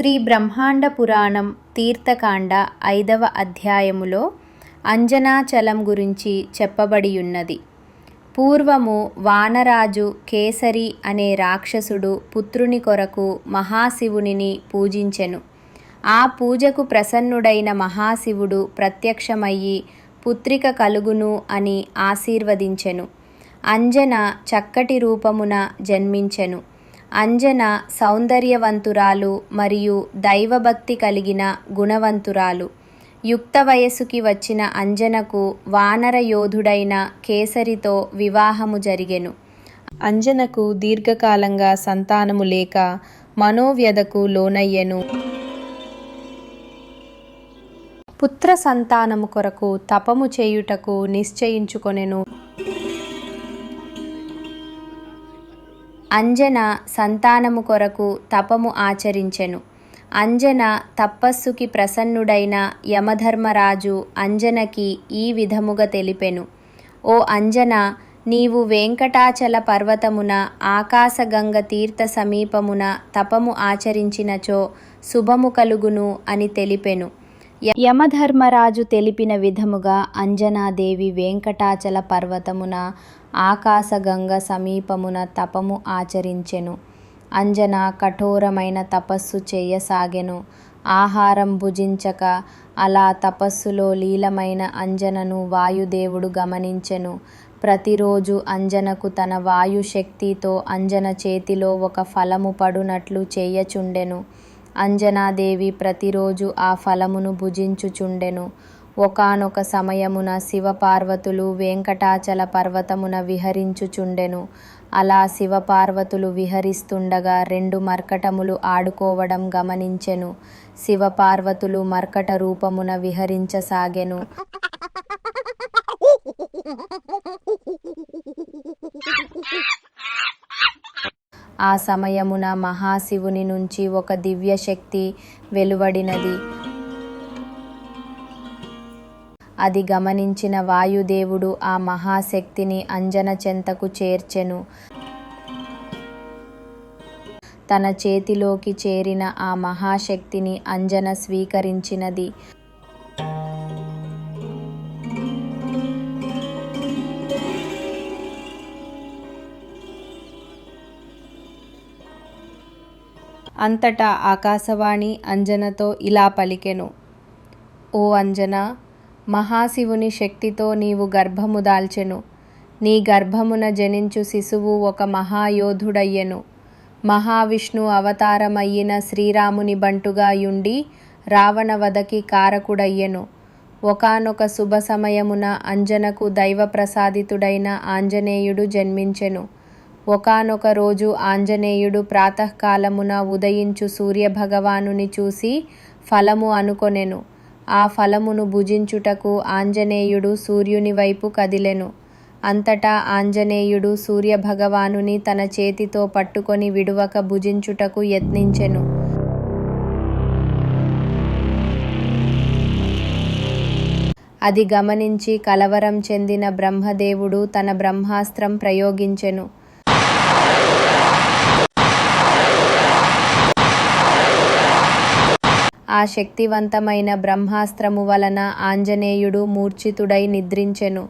శ్రీ బ్రహ్మాండ పురాణం తీర్థకాండ ఐదవ అధ్యాయములో అంజనాచలం గురించి చెప్పబడియున్నది. పూర్వము వానరాజు కేసరి అనే రాక్షసుడు పుత్రుని కొరకు మహాశివునిని పూజించెను. ఆ పూజకు ప్రసన్నుడైన మహాశివుడు ప్రత్యక్షమయ్యి పుత్రిక కలుగును అని ఆశీర్వదించెను. అంజన చక్కటి రూపమున జన్మించెను. అంజన సౌందర్యవంతురాలు మరియు దైవభక్తి కలిగిన గుణవంతురాలు. యుక్త వయస్సుకి వచ్చిన అంజనకు వానర యోధుడైన కేసరితో వివాహము జరిగెను. అంజనకు దీర్ఘకాలంగా సంతానము లేక మనోవ్యధకు లోనయ్యెను. పుత్ర సంతానము కొరకు తపము చేయుటకు నిశ్చయించుకొనెను. అంజన సంతానము కొరకు తపము ఆచరించెను. అంజన తపస్సుకి ప్రసన్నుడైన యమధర్మరాజు అంజనకి ఈ విధముగా తెలిపెను. ఓ అంజన నీవు వెంకటాచల పర్వతమున ఆకాశగంగ తీర్థ సమీపమున తపము ఆచరించినచో శుభము కలుగును అని తెలిపెను. యమధర్మరాజు తెలిపిన విధముగా అంజనాదేవి వెంకటాచల పర్వతమున ఆకాశగంగ సమీపమున తపము ఆచరించెను. అంజన కఠోరమైన తపస్సు చేయసాగెను. ఆహారం భుజించక అలా తపస్సులో లీలమైన అంజనను వాయుదేవుడు గమనించెను. ప్రతిరోజు అంజనకు తన వాయు శక్తితో అంజన చేతిలో ఒక ఫలము పడునట్లు చేయచుండెను. అంజనాదేవి ప్రతిరోజు ఆ ఫలమును భుజించుచుండెను. ఒకానొక సమయమున శివపార్వతులు వెంకటాచల పర్వతమున విహరించుచుండెను. అలా శివపార్వతులు విహరిస్తుండగా రెండు మర్కటములు ఆడుకోవడం గమనించెను. శివపార్వతులు మర్కట రూపమున విహరించసాగెను. ఆ సమయమున మహాశివుని నుంచి ఒక దివ్యశక్తి వెలువడినది. అది గమనించిన వాయుదేవుడు ఆ మహాశక్తిని అంజన చెంతకు చేర్చెను. తన చేతిలోకి చేరిన ఆ మహాశక్తిని అంజన స్వీకరించినది. అంతటా ఆకాశవాణి అంజనతో ఇలా పలికెను. ఓ అంజన మహాశివుని శక్తితో నీవు గర్భము దాల్చెను. నీ గర్భమున జనించు శిశువు ఒక మహాయోధుడయ్యెను. మహావిష్ణు అవతారమయ్యిన శ్రీరాముని బంటుగా యుండి రావణవధకి కారకుడయ్యెను. ఒకనొక శుభ సమయమున అంజనకు దైవ ప్రసాదితుడైన ఆంజనేయుడు జన్మించెను. ఒకనొక రోజు ఆంజనేయుడు ప్రాతకాలమున ఉదయించు సూర్యభగవానుని చూసి ఫలము అనుకొనెను. ఆ ఫలమును భుజించుటకు ఆంజనేయుడు సూర్యుని వైపు కదిలెను. అంతటా ఆంజనేయుడు సూర్యభగవానుని తన చేతితో పట్టుకొని విడువక భుజించుటకు యత్నించెను. అది గమనించి కలవరం చెందిన బ్రహ్మదేవుడు తన బ్రహ్మాస్త్రం ప్రయోగించెను. ఆ శక్తివంతమైన బ్రహ్మాస్త్రము వలన ఆంజనేయుడు మూర్ఛితుడై నిద్రించెను.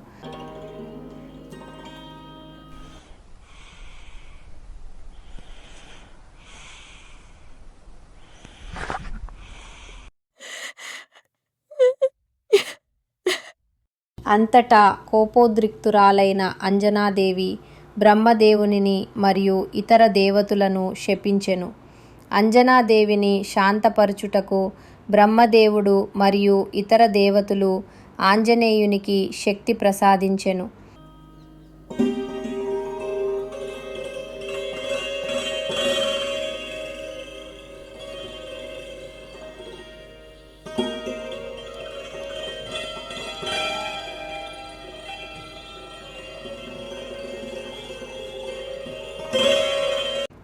అంతటా కోపోద్రిక్తురాలైన అంజనాదేవి బ్రహ్మదేవునిని మరియు ఇతర దేవతలను శపించెను. అంజనాదేవిని శాంతపరచుటకు బ్రహ్మదేవుడు మరియు ఇతర దేవతలు ఆంజనేయునికి శక్తి ప్రసాదించెను.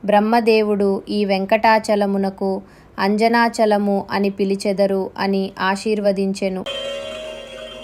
బ్రహ్మదేవుడు ఈ వెంకటాచలమునకు అంజనాచలము అని పిలిచెదరు అని ఆశీర్వదించెను.